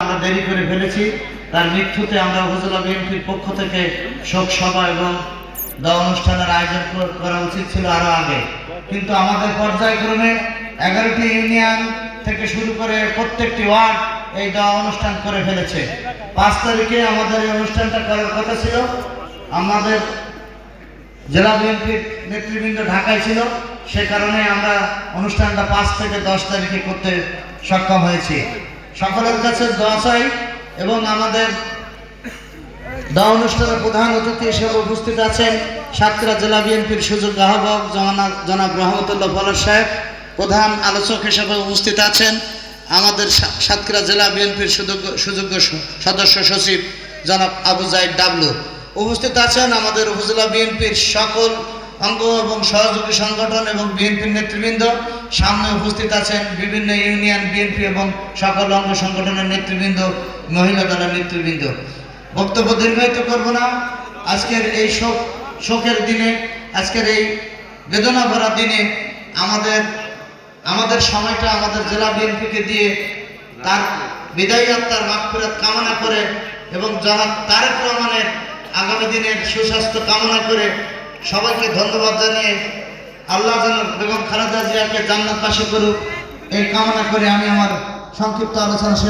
আমরা দেরি করে ফেলেছি। তার মৃত্যুতে আমরা উপজেলা বিএনপির পক্ষ থেকে শোক সভা এবং দেওয়া অনুষ্ঠানের আয়োজন করা উচিত ছিল আরও আগে। কিন্তু আমাদের পর্যায়ক্রমে এগারোটি ইউনিয়ন থেকে শুরু করে প্রত্যেকটি ওয়ার্ড এই দেওয়া অনুষ্ঠান করে ফেলেছে। পাঁচ তারিখে আমাদের এই অনুষ্ঠানটা করার কথা ছিল। আমাদের জেলা বিএনপির নেতৃবৃন্দ ঢাকায় ছিল। সে কারণে আমরা অনুষ্ঠানটা পাঁচ থেকে দশ তারিখে করতে সক্ষম হয়েছি। সকলের কাছে দোয়া চাই এবং আমাদের দোয়া অনুষ্ঠানের প্রধান অতিথি হিসেবে উপস্থিত আছেন সাতক্ষীরা জেলা বিএনপির সুযোগ আহ্বায়ক জনাব রহমতুল্লাহ পলাশ সাহেব, প্রধান আলোচক হিসেবে উপস্থিত আছেন আমাদের সাতক্ষীরা জেলা বিএনপির সুযোগ্য সুযোগ্য সদস্য সচিব জনাব আবু জাইদ ডাবলু। উপস্থিত আছেন আমাদের উপজেলা বিএনপির সকল অঙ্গ এবং সহযোগী সংগঠন এবং বিএনপির নেতৃবৃন্দ। সামনে উপস্থিত আছেন বিভিন্ন ইউনিয়ন, বিএনপি এবং সকল অঙ্গ সংগঠনের নেতৃবৃন্দ, মহিলা দলের নেতৃবৃন্দ। বক্তব্য দীর্ঘায়িত করব না। আজকের এই শোক, শোকের দিনে, আজকের এই বেদনা ভরা দিনে আমাদের আমাদের সময়টা আমাদের জেলা বিএনপিকে দিয়ে তার বিদায়ী আত্মার মাগফিরাত কামনা করে এবং জনাব তারেক রহমানের আগামী দিনের সুস্বাস্থ্য কামনা করে সবাইকে ধন্যবাদ জানিয়ে আল্লাহ যেন বেগম খালেদা জান্নাত পাশে করুক এই কামনা করে আমি আমার সংক্ষিপ্ত আলোচনা শেষ